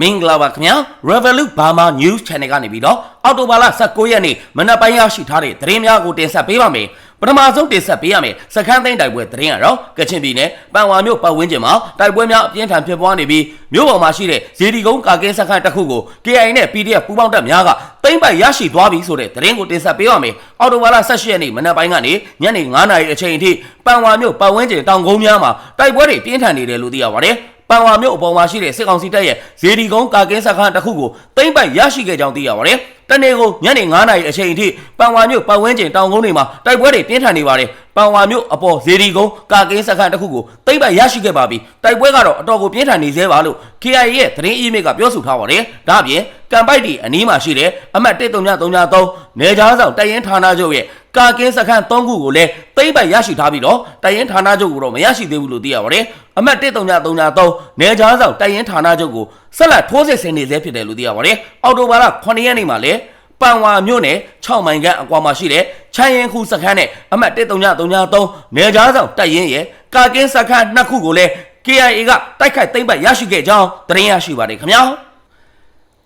မင်္ဂလာပါခင်ဗျာ Revolut Burma News Channel ကနေပြီးတော့အော်တိုဘာလ19ရက်နေ့မနက်ပိုင်းရရှိထားတဲ့သတင်းများကိုတင်ဆက်ပေးပါမယ်ပထမဆုံးတင်ဆက်ပေးရမယ်စခန်းသိမ်းတိုက်ပွဲသတင်းကတော့ကချင်ပြည်နယ်ပန်ဝါမြို့ပတ်ဝန်းကျင်မှာတိုက်ပွဲများအပြင်းထန်ဖြစ်ပွားနေပြီးမြို့ပေါ်မှာရှိတဲ့ဇေဒီကုန်းကာကင်းစခန်းတစ်ခုကို KI နဲ့ PDF ပူးပေါင်းတပ်များကသိမ်းပိုက်ရရှိသွားပြီဆိုတဲ့သတင်းကိုတင်ဆက်ပေးပါမယ်အော်တိုဘာလ18ရက်နေ့မနက်ပိုင်းကနေညနေ9:00နာရီအချိန်အထိပန်ဝါမြို့ပတ်ဝန်းကျင်တောင်ကုန်းများမှာတိုက်ပွဲတွေပြင်းထန်နေတယ်လို့သိရပါတယ် ပန်ဝါမြို့အပေါ်မှာရှိတဲ့စစ်ကောင်စီတပ်ရဲ့ဇေဒီကုန်းကာကင်းစခန်းတစ်ခုကိုသိမ်းပိုက်ရရှိခဲ့ကြောင်းသိရပါတယ်။တနေ့ကိုညနေ9:00နာရီအချိန်အထိပန်ဝါမြို့ပတ်ဝန်းကျင်တောင်ကုန်းတွေမှာတိုက်ပွဲတွေပြင်းထန်နေပါတယ်။ပန်ဝါမြို့အပေါ်ဇေဒီကုန်းကာကင်းစခန်းတစ်ခုကိုသိမ်းပိုက်ရရှိခဲ့ပါပြီ။တိုက်ပွဲကတော့အတော်ကိုပြင်းထန်နေသေးပါလို့ KIA ရဲ့သတင်းအီးမေးလ်ကပြောဆိုထားပါတယ်။ဒါ့အပြင်ကံပိုက်တီအနီးမှာရှိတဲ့အမှတ်1333နေကြားဆောင်တိုက်ရင်ဌာနချုပ်ရဲ့ ကာကင်းစခန်း3ခုကိုလည်းသိမ်းပိုက်ရရှိထားပြီးတော့တိုက်ရင်ဌာနချုပ်ကိုတော့မရရှိသေးဘူးလို့သိရပါတယ်။အမှတ်1333နေကြားဆောင်တိုက်ရင်ဌာနချုပ်ကိုဆက်လက်ထိုးစစ်ဆင်နေသေးဖြစ်တယ်လို့သိရပါတယ်။အော်တိုဘာလ9ရက်နေ့မှာလည်းပန်ဝါမြို့နယ်6မိုင်ခန့်အကွာမှာရှိတဲ့ချမ်းရင်ခုစခန်းနဲ့အမှတ်1333နေကြားဆောင်တိုက်ရင်ရဲ့ကာကင်းစခန်းနှစ်ခုကိုလည်း KIA ကတိုက်ခိုက်သိမ်းပိုက်ရရှိခဲ့ကြောင်းသတင်းရရှိပါတယ်ခင်ဗျာ။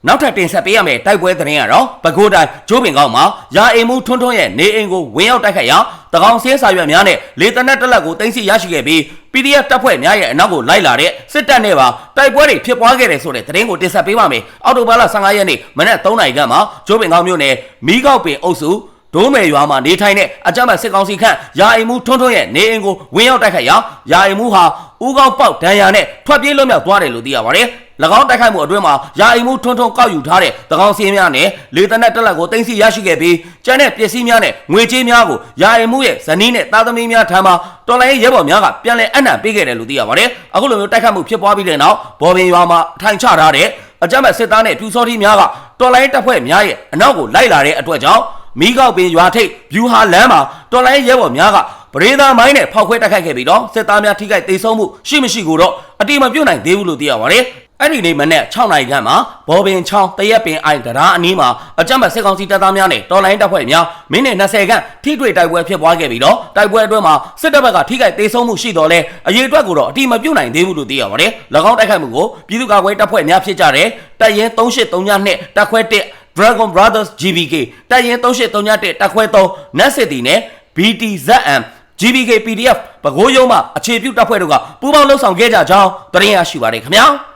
နောက်ထပ်တင်ဆက်ပေးရမယ့်တိုက်ပွဲသတင်းကတော့ပဲခူးတိုင်းကျိုးပင်ကောက်မှာရာအိမ်မှုထွန်းထွန်းရဲ့နေအိမ်ကိုဝင်ရောက်တိုက်ခိုက်ရာတကောင်ဆင်းစာရွက်များနဲ့လေတနက်တက်လက်ကိုတင်စီရရှိခဲ့ပြီး PDF တပ်ဖွဲ့များရဲ့အနောက်ကိုလိုက်လာတဲ့စစ်တပ်နဲ့ပါတိုက်ပွဲတွေဖြစ်ပွားခဲ့တယ်ဆိုတဲ့သတင်းကိုတင်ဆက်ပေးပါမယ်။အော်တိုဘာလ15ရက်နေ့မနက်3နာရီခန့်မှာကျိုးပင်ကောက်မြို့နယ်မီးကောက်ပင်အုပ်စုဒိုးမယ်ရွာမှာနေထိုင်တဲ့အကြမ်းဖက်စစ်ကောင်စီခန့်ရာအိမ်မှုထွန်းထွန်းရဲ့နေအိမ်ကိုဝင်ရောက်တိုက်ခိုက်ရာရာအိမ်မှုဟာဦးကောက်ပေါက်ဒဏ်ရာနဲ့ထွက်ပြေးလွတ်မြောက်သွားတယ်လို့သိရပါတယ်။၎ င်းတိုက်ခိုက်မှုအတွင်းမှာရာအိမ်မှုထွန်းထွန်းကောက်ယူထားတဲ့တကောင်စင်းများနဲ့လေတနက်တက်လက်ကိုတင်စီရရှိခဲ့ပြီးကျန်တဲ့ပစ္စည်းများနဲ့ငွေကြေးများကိုရာအိမ်မှုရဲ့ဇနီးနဲ့သားသမီးများထံမှတော်လိုင်းရဲဘော်များကပြန်လည်အနံ့ပေးခဲ့တယ်လို့သိရပါတယ်။အခုလိုမျိုးတိုက်ခိုက်မှုဖြစ်ပွားပြီးတဲ့နောက်ဘော်ပင်ရွာမှာအထိုင်ချထားတဲ့အကြမ်းဖက်စစ်သားနဲ့ပြူစောတိများကတော်လိုင်းတပ်ဖွဲ့များရဲ့အနောက်ကိုလိုက်လာတဲ့အတွက်ကြောင့်မိကောက်ပင်ရွာထိပ်ဗျူဟာလမ်းမှာတော်လိုင်းရဲဘော်များကပရိသာမိုင်းနဲ့ဖောက်ခွဲတိုက်ခိုက်ခဲ့ပြီးတော့စစ်သားများထိခိုက်ဒေဆုံးမှုရှိမရှိကိုတော့အတိမပြုတ်နိုင်သေးဘူးလို့သိရပါတယ်။ အဲ့ဒီနေ့မနေ့6နိုင်ခန့်မှာဘော်ပင်ချောင်းတရက်ပင်အိုင်တရားအနီးမှာအကြမ်းဖက်စစ်ကောင်စီတပ်သားများနဲ့တော်လိုင်းတပ်ဖွဲ့များမိနစ်20ခန့်ထိတွေ့တိုက်ပွဲဖြစ်ပွားခဲ့ပြီးတော့တိုက်ပွဲအတွင်းမှာစစ်တပ်ဘက်ကထိခိုက်ဒေဆုံးမှုရှိတော်လဲအရေးအတွက်ကိုတော့အတိမပြုတ်နိုင်သေးဘူးလို့သိရပါတယ်။၎င်းတိုက်ခိုက်မှုကိုပြည်သူ့ကာကွယ်တပ်ဖွဲ့များဖြစ်ကြတဲ့တပ်ရင်း3832နဲ့တပ်ခွဲ1 Dragon Brothers GBK တပ်ရင်3831တပ်ခွဲ3 Net City နဲ့ BTZM GBK PDF ပကိုးရုံးမှအခြေပြုတပ်ဖွဲ့တို့ကပူးပေါင်းလှုပ်ဆောင်ခဲ့ကြကြောင်းသတင်းရရှိပါတယ်ခင်ဗျာ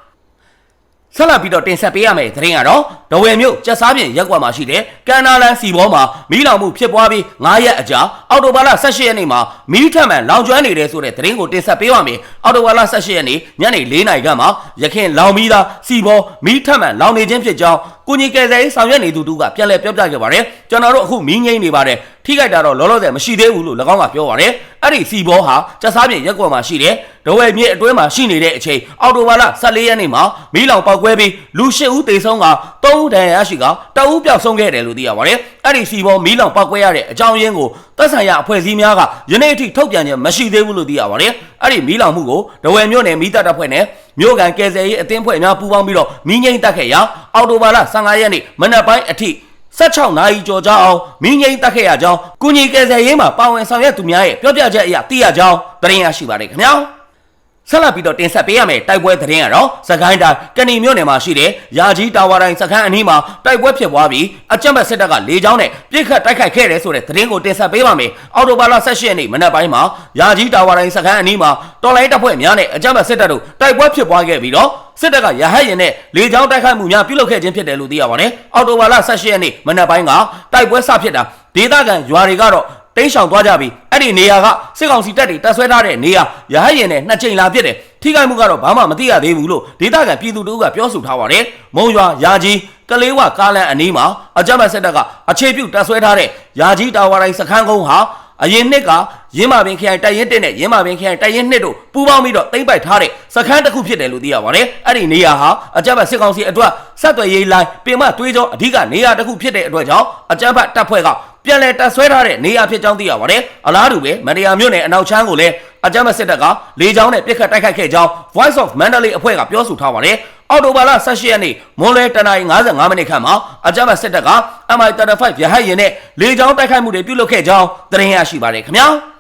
ဆက်လက်ပြီးတော့တင်ဆက်ပေးရမယ့်သတင်းကတော့ဒဝယ်မြို့ကျက်စားပြင်ရက်ကွက်မှာရှိတဲ့ကန်နာလန်စီဘောမှာမီးလောင်မှုဖြစ်ပွားပြီး9ရက်အကြာအော်တိုဘာလ18ရက်နေ့မှာမီးထက်မှန်လောင်ကျွမ်းနေတယ်ဆိုတဲ့သတင်းကိုတင်ဆက်ပေးပါမယ်အော်တိုဘာလ18ရက်နေ့ညနေ4နာရီခန့်မှာရခင်လောင်မီးသားစီဘောမီးထက်မှန်လောင်နေခြင်းဖြစ်ကြောင်းကိုကြီးကယ်ဆယ်ရေးဆောင်ရွက်နေသူတို့ကပြန်လည်ပြောပြခဲ့ပါတယ်ကျွန်တော်တို့အခုမီးငိမ့်နေပါတယ်ထိခိုက်တာတော့လောလောဆယ်မရှိသေးဘူးလို့၎င်းကပြောပါတယ် အဲ့ဒီစီဘောဟာကျက်စားပြင်ရက်ကွက်မှာရှိတဲ့ဒဝယ်မြေအတွင်းမှာရှိနေတဲ့အချိန်အော်တိုဘာလ14ရက်နေ့မှာမီးလောင်ပေါက်ကွဲပြီးလူ၈ဦးသေဆုံးက3ဦးဒဏ်ရာရရှိကတအဦးပျောက်ဆုံးခဲ့တယ်လို့သိရပါတယ်အဲ့ဒီစီဘောမီးလောင်ပေါက်ကွဲရတဲ့အကြောင်းရင်းကိုသက်ဆိုင်ရာအဖွဲ့အစည်းများကယနေ့အထိထုတ်ပြန်ခြင်းမရှိသေးဘူးလို့သိရပါတယ်အဲ့ဒီမီးလောင်မှုကိုဒဝယ်မြို့နယ်မီးတပ်တပ်ဖွဲ့နဲ့မြို့ကန်ကယ်ဆယ်ရေးအသင်းဖွဲ့များပူးပေါင်းပြီးတော့မီးငိမ့်တက်ခဲ့ရာအော်တိုဘာလ15ရက်နေ့မနက်ပိုင်းအထိ 16နာရီကျော်ကြာအောင်မင်းငိမ့်တက်ခဲ့ရကြောင်းကုညီကယ်ဆယ်ရေးမှာပါဝင်ဆောင်ရွက်သူများရဲ့ပြောပြချက်အရသိရကြောင်းသတင်းရရှိပါတယ်ခင်ဗျာ ဆက်လက်ပြီးတော့တင်ဆက်ပေးရမယ့်တိုက်ပွဲသတင်းကတော့စကိုင်းတိုင်းကဏီမြို့နယ်မှာရှိတဲ့ရာကြီးတာဝါတိုင်းစခန်းအနီးမှာတိုက်ပွဲဖြစ်ပွားပြီးအကြမ်းဖက်စစ်တပ်ကလေကြောင်းနဲ့ပြစ်ခတ်တိုက်ခိုက်ခဲ့တယ်ဆိုတဲ့သတင်းကိုတင်ဆက်ပေးပါမယ်။အော်တိုဘာလ18ရက်နေ့မနက်ပိုင်းမှာရာကြီးတာဝါတိုင်းစခန်းအနီးမှာတော်လိုင်းတပ်ဖွဲ့များနဲ့အကြမ်းဖက်စစ်တပ်တို့တိုက်ပွဲဖြစ်ပွားခဲ့ပြီးတော့စစ်တပ်ကရဟတ်ရင်နဲ့လေကြောင်းတိုက်ခိုက်မှုများပြုလုပ်ခဲ့ခြင်းဖြစ်တယ်လို့သိရပါတယ်။အော်တိုဘာလ18ရက်နေ့မနက်ပိုင်းကတိုက်ပွဲစဖြစ်တာဒေသခံရွာတွေကတော့ တိန့်ရှောင်သွားကြပြီအဲ့ဒီနေရာကစစ်ကောင်စီတပ်တွေတပ်ဆွဲထားတဲ့နေရာရဟတ်ရင်နဲ့နှစ်ချိန်လာပြစ်တယ်ထိခိုက်မှုကတော့ဘာမှမသိရသေးဘူးလို့ဒေသခံပြည်သူတို့ကပြောဆိုထားပါတယ်မုံရွာယာကြီးကလေးဝကားလန်အနီးမှာအကြမ်းဖက်စစ်တပ်ကအခြေပြုတပ်ဆွဲထားတဲ့ယာကြီးတာဝါတိုင်းစခန်းကုန်းဟာအရင်နှစ်ကရင်းမာပင်ခရိုင်တိုက်ရင်တက်နဲ့ရင်းမာပင်ခရိုင်တိုက်ရင်နှစ်တို့ပူးပေါင်းပြီးတော့တိမ့်ပိုက်ထားတဲ့စခန်းတစ်ခုဖြစ်တယ်လို့သိရပါတယ်။အဲ့ဒီနေရာဟာအကြမ်းဖက်စစ်ကောင်စီအတွက်ဆက်သွယ်ရေးလိုင်းပင်မတွေးကြောအဓိကနေရာတစ်ခုဖြစ်တဲ့အတွက်ကြောင့်အကြမ်းဖက်တပ်ဖွဲ့က ပြန်လည်တပ်ဆွဲထားတဲ့နေရာဖြစ်ကြောင်းသိရပါတယ်။အလားတူပဲမန္တရာမြို့နယ်အနောက်ချမ်းကိုလည်းအကြမ်းဖက်စစ်တပ်ကလေကြောင်းနဲ့ပစ်ခတ်တိုက်ခိုက်ခဲ့ကြောင်း Voice of Mandalay အဖွဲ့ကပြောဆိုထားပါတယ်။အော်တိုဘာလ18ရက်နေ့မွန်လဲတနင်္လာ55မိနစ်ခန့်မှာအကြမ်းဖက်စစ်တပ်က MI35 ရဟတ်ယာဉ်နဲ့လေကြောင်းတိုက်ခိုက်မှုတွေပြုလုပ်ခဲ့ကြောင်းသတင်းရရှိပါတယ်ခင်ဗျာ။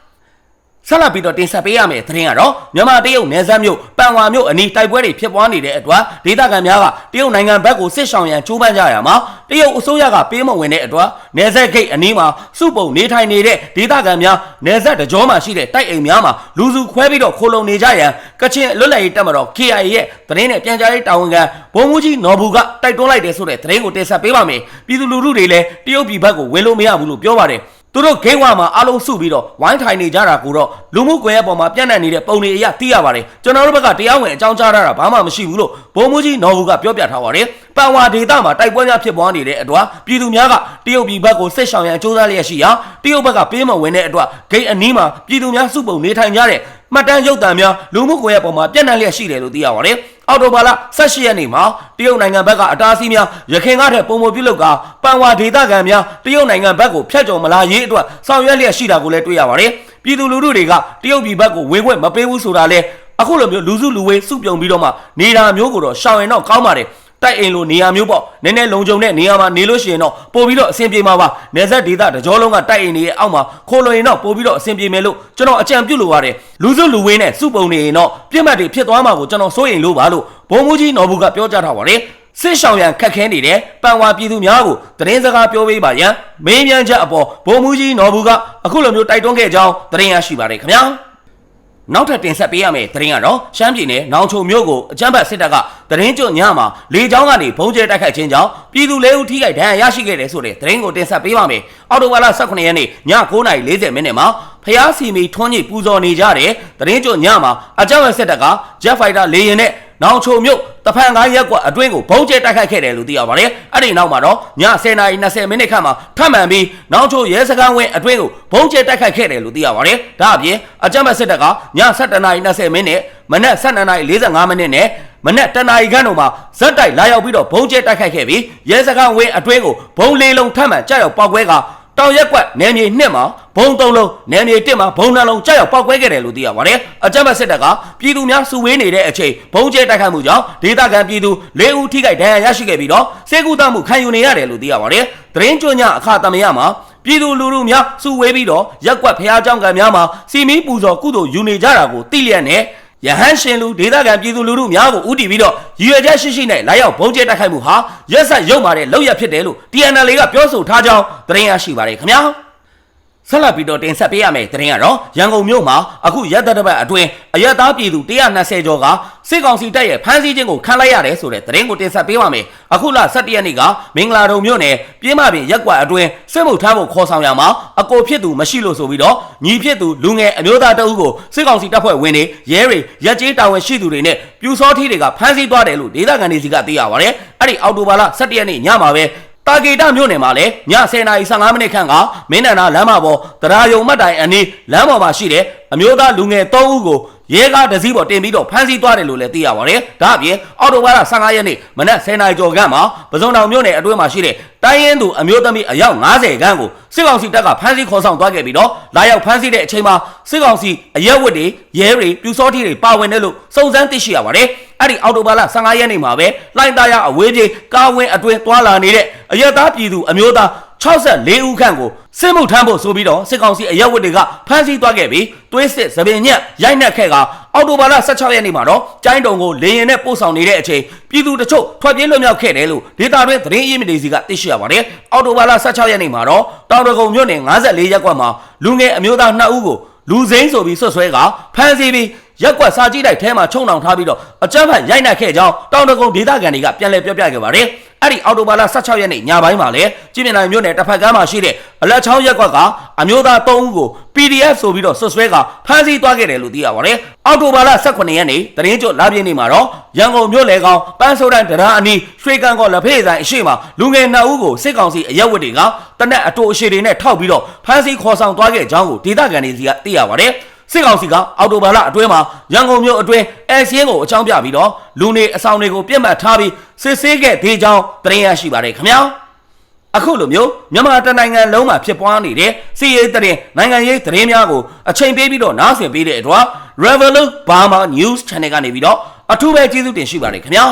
ဆက်လက်ပြီးတော့တင်ဆက်ပေးရမယ့်သတင်းကတော့မြန်မာတရုတ်နယ်စပ်မြို့ပန်ဝါမြို့အနီးတိုက်ပွဲတွေဖြစ်ပွားနေတဲ့အတွက်ဒေသခံများကတရုတ်နိုင်ငံဘက်ကိုစစ်ဆောင်ရန်ကြိုးပမ်းကြရမှာတရုတ်အစိုးရကပေးမဝင်တဲ့အတွက်နယ်စပ်ဂိတ်အနီးမှာစုပုံနေထိုင်နေတဲ့ဒေသခံများနယ်စပ်တကြောမှာရှိတဲ့တိုက်အိမ်များမှာလူစုခွဲပြီးတော့ခိုလုံနေကြရန်ကချင်လွတ်လပ်ရေးတပ်မတော် KIA ရဲ့သတင်းနဲ့ပြန်ကြားရေးတာဝန်ခံဘုံမူကြီးနော်ဘူးကတိုက်တွန်းလိုက်တဲ့ဆိုတဲ့သတင်းကိုတင်ဆက်ပေးပါမယ်ပြည်သူလူထုတွေလည်းတရုတ်ပြည်ဘက်ကိုဝင်လို့မရဘူးလို့ပြောပါတယ် သူတို့ဂိမ်းဝါမှာအားလုံးစုပြီးတော့ဝိုင်းထိုင်နေကြတာကိုတော့လူမှုကွန်ရက်ပေါ်မှာပြန့်နှံ့နေတဲ့ပုံတွေအရသိရပါတယ်ကျွန်တော်တို့ဘက်ကတရားဝင်အကြောင်းကြားထားတာဘာမှမရှိဘူးလို့ဘုံမူကြီးနော်ဘူးကပြောပြထားပါတယ်ပန်ဝါဒေသမှာတိုက်ပွဲများဖြစ်ပွားနေတဲ့အတွက်ပြည်သူများကတရုတ်ပြည်ဘက်ကိုစစ်ဆောင်ရန်စ조사လျက်ရှိရာတရုတ်ဘက်ကပေးမဝင်တဲ့အတွက်ဂိမ်းအနီးမှာပြည်သူများစုပုံနေထိုင်ကြတဲ့ မှတ်တမ်းရုပ်သံများလူမှုကွန်ရက်ပေါ်မှာပြန့်နှံ့လျက်ရှိတယ်လို့သိရပါတယ်အော်တိုဘာလ18ရက်နေ့မှာတရုတ်နိုင်ငံဘက်ကအတားအဆီးများရခိုင်ကထက်ပုံမပြုတ်လောက်ကပန်ဝါဒေသခံများတရုတ်နိုင်ငံဘက်ကိုဖျက်ကျော်မလာရေးအတွက်ဆောင်ရွက်လျက်ရှိတာကိုလည်းတွေ့ရပါတယ်။ပြည်သူလူထုတွေကတရုတ်ပြည်ဘက်ကိုဝင်ခွင့်မပေးဘူးဆိုတာလဲအခုလိုမျိုးလူစုလူဝေးစုပြုံပြီးတော့မှနေတာမျိုးကိုတော့ရှောင်ရင်တော့ကောင်းပါတယ်။ တိုက်အိမ်လိုနေရာမျိုးပေါ့နည်းနည်းလုံခြုံတဲ့နေရာမှာနေလို့ရှိရင်တော့ပို့ပြီးတော့အဆင်ပြေမှာပါနေဆက်ဒေသတကြောလုံးကတိုက်အိမ်တွေရဲ့အောက်မှာခိုးလွင်ရင်တော့ပို့ပြီးတော့အဆင်ပြေမယ်လို့ကျွန်တော်အကြံပြုလိုပါတယ်လူစုလူဝေးနဲ့စုပုံနေရင်တော့ပြစ်မှတ်တွေဖြစ်သွားမှာကိုကျွန်တော်စိုးရိမ်လို့ပါလို့ဘုံမူကြီးနော်ဘူးကပြောကြားထားပါတယ်စစ်ဆောင်ရန်ခက်ခဲနေတဲ့ပန်ဝါပြည်သူများကိုသတင်းစကားပြောပေးပါရန်မင်းမြန်ချက်အပေါ်ဘုံမူကြီးနော်ဘူးကအခုလိုမျိုးတိုက်တွန်းခဲ့ကြောင်းသတင်းရရှိပါတယ်ခင်ဗျာ နောက်ထပ်တင်ဆက်ပေးရမယ့်သတင်းကတော့ရှမ်းပြည်နယ်နောင်ချုံမြို့ကိုအကြမ်းဖက်စစ်တပ်ကသတင်းကြွညမှာလေကြောင်းကနေဘုံကျဲတိုက်ခိုက်ခြင်းကြောင့်ပြည်သူလေးဦးထိခိုက်ဒဏ်ရာရရှိခဲ့တယ်ဆိုတဲ့သတင်းကိုတင်ဆက်ပေးပါမယ်။အော်တိုဘာလ18ရက်နေ့ည9:40မိနစ်မှာဖျားစီမီထွန်းညစ်ပူဇော်နေကြတဲ့သတင်းကြွညမှာအကြမ်းဖက်စစ်တပ်က Jet Fighter လေယာဉ်နဲ့ နောင်ချုံမြို့တဖန်ကားရက်ကွက်အတွင်းကိုဘုံကျဲတိုက်ခိုက်ခဲ့တယ်လို့သိရပါတယ်။အဲ့ဒီနောက်မှာတော့ည10:20မိနစ်ခန့်မှာထပ်မံပြီးနောင်ချုံရဲစခန်းဝင်းအတွင်းကိုဘုံကျဲတိုက်ခိုက်ခဲ့တယ်လို့သိရပါတယ်။ဒါအပြင်အကြမ်းဖက်စစ်တပ်ကည7:20မိနစ်မနက်12:45မိနစ်နဲ့မနက်တနာရီခန့်တို့မှာဇက်တိုက်လာရောက်ပြီးတော့ဘုံကျဲတိုက်ခိုက်ခဲ့ပြီးရဲစခန်းဝင်းအတွင်းကိုဘုံလေးလုံးထပ်မံကြောက်ရောက်ပောက်ကွဲက တောင်ရက်ကွက်နယ်မြေနှစ်မှာဘုံသုံးလုံးနယ်မြေတစ်မှာဘုံနှလုံးကြောက်ရောက်ပောက်ကွဲခဲ့တယ်လို့သိရပါတယ်။အကြမ်းဖက်စစ်တပ်ကပြည်သူများစုဝေးနေတဲ့အချိန်ဘုံကျဲတိုက်ခိုက်မှုကြောင့်ဒေသခံပြည်သူ၄ဦးထိခိုက်ဒဏ်ရာရရှိခဲ့ပြီးတော့စေကူတမှုခံယူနေရတယ်လို့သိရပါတယ်။သတင်းကြွညအခါသမယမှာပြည်သူလူထုများစုဝေးပြီးတော့ရက်ကွက်ဖျားကြောင်ကံများမှာစီမီးပူဇော်ကုသိုလ်ယူနေကြတာကိုသိလျက်နဲ့ ယဟန်ရှင်လူဒေသခံပြည်သူလူထုများကိုဥတီပြီးတော့ရည်ရွယ်ချက်ရှိရှိနဲ့လာရောက်ဘုံကျဲတိုက်ခိုက်မှုဟာရက်ဆက်ရုပ်မာတဲ့လောက်ရဖြစ်တယ်လို့ TNL ကပြောဆိုထားကြောင်းသတင်းရရှိပါတယ်ခင်ဗျာ ဆက်လက်ပြီးတော့တင်ဆက်ပေးရမယ့်သတင်းကတော့ရန်ကုန်မြို့မှာအခုရက်သက်တစ်ပတ်အတွင်းအရက်သားပြည်သူ120ကျော်ကစစ်ကောင်စီတပ်ရဲ့ဖမ်းဆီးခြင်းကိုခံလိုက်ရတယ်ဆိုတဲ့သတင်းကိုတင်ဆက်ပေးပါမယ်။အခုလ17ရက်နေ့ကမင်္ဂလာတုံမြို့နယ်ပြင်းမပင်ရက်ကွက်အတွင်းစစ်မှုထမ်းဖို့ခေါ်ဆောင်ရမှာအကိုဖြစ်သူမရှိလို့ဆိုပြီးတော့ညီဖြစ်သူလူငယ်အမျိုးသားတအုပ်ကိုစစ်ကောင်စီတပ်ဖွဲ့ဝင်တွေရဲတွေရက်ကျေးတာဝန်ရှိသူတွေနဲ့ပြူစောထီးတွေကဖမ်းဆီးသွားတယ်လို့ဒေသခံတွေစီကသိရပါတယ်။အဲ့ဒီအော်တိုဘာလ17ရက်နေ့ညမှာပဲ တာဂေတာမြို့နယ်မှာလည်းည10:15မိနစ်ခန့်ကမင်းနန္ဒာလမ်းမပေါ်တရားယုံမှတ်တိုင်အနီးလမ်းပေါ်မှာရှိတဲ့အမျိုးသားလူငယ်3ဦးကို ရဲကားတစ်စီးပေါ်တင်ပြီးတော့ဖမ်းဆီးသွားတယ်လို့လည်းသိရပါတယ်။ဒါအပြင်အော်တိုဘားလ15ရက်နေ့မနက်10:00နာရီကျော်ခန့်မှာပစုံတောင်မြို့နယ်အတွင်းမှာရှိတဲ့တိုင်းရင်းသူအမျိုးသမီးအယောက်90ခန်းကိုစစ်ကောင်စီတပ်ကဖမ်းဆီးခေါ်ဆောင်သွားခဲ့ပြီးတော့လာရောက်ဖမ်းဆီးတဲ့အချိန်မှာစစ်ကောင်စီအရက်ဝတ်တွေရဲတွေပြူစောတိတွေပါဝင်တယ်လို့စုံစမ်းသိရှိရပါတယ်။အဲ့ဒီအော်တိုဘားလ15ရက်နေ့မှာပဲလိုင်းသားရအဝေးပြေးကားဝင်းအတွင်းတွာလာနေတဲ့အရက်သားပြည်သူအမျိုးသား64ဦးခန့်ကိုစစ်မှုထမ်းဖို့ဆိုပြီးတော့စစ်ကောင်စီအရက်ဝတ်တွေကဖမ်းဆီးသွားခဲ့ပြီးသွေးစစ်သပင်ညက်ရိုက်နှက်ခဲ့ကအော်တိုဘာလ16ရက်နေ့မှာတော့ကျိုင်းတုံကိုလေရင်နဲ့ပို့ဆောင်နေတဲ့အချိန်ပြည်သူတချို့ထွက်ပြေးလွတ်မြောက်ခဲ့တယ်လို့ဒေတာတွင်သတင်းအရင်းမြစ်တွေစီကသိရှိရပါတယ်။အော်တိုဘာလ16ရက်နေ့မှာတော့တောင်တကုံမြို့နယ်54ရပ်ကွက်မှာလူငယ်အမျိုးသား2ဦးကိုလူစိမ်းဆိုပြီးဆွတ်ဆွဲကဖမ်းဆီးပြီး ရက်ကွက်စာကြည့်တိုက်ထဲမှာချုံနှောင်ထားပြီးတော့အကြမ်းဖက်ရိုက်နှက်ခဲ့ကြောင်းတောင်တကုံဒေသခံတွေကပြန်လည်ပြောပြခဲ့ပါတယ်။အဲ့ဒီအော်တိုဘာလ16ရက်နေ့ညပိုင်းမှာလည်းကြည်မြင်နိုင်မြို့နယ်တစ်ဖက်ကမ်းမှာရှိတဲ့အလက်ချောင်းရက်ကွက်ကအမျိုးသား3ဦးကို PDF ဆိုပြီးတော့ဆွဆွဲကဖမ်းဆီးသွားခဲ့တယ်လို့သိရပါတယ်။အော်တိုဘာလ18ရက်နေ့တရင်ကျွတ်လာပြင်းနေမှာတော့ရန်ကုန်မြို့လေကောင်ပန်းစိုးတန်းတရားအနီးရွှေကန်ကောလက်ဖေးဆိုင်အရှိမလူငယ်2ဦးကိုစစ်ကောင်စီအရက်ဝတ်တွေကတနက်အတူအရှိတွေနဲ့ထောက်ပြီးတော့ဖမ်းဆီးခေါ်ဆောင်သွားခဲ့ကြောင်းကိုဒေသခံတွေစီကသိရပါတယ်။ စစ်ကောင်စီကအော်တိုဘာလအတွင်းမှာရန်ကုန်မြို့အတွင်းအဲစင်းကိုအကြောင်းပြပြီးတော့လူနေအဆောင်တွေကိုပြစ်မှတ်ထားပြီးစစ်ဆေးခဲ့သေးကြောင်းသတင်းရရှိပါတယ်ခင်ဗျာအခုလိုမျိုးမြန်မာတနိုင်ငံလုံးမှာဖြစ်ပွားနေတဲ့စီးရေးသတင်းနိုင်ငံရေးသတင်းများကိုအချိန်ပေးပြီးတော့နားဆင်ပေးတဲ့အတွက် Revolut Burma News Channel ကနေပြီးတော့အထူးပဲကျေးဇူးတင်ရှိပါတယ်ခင်ဗျာ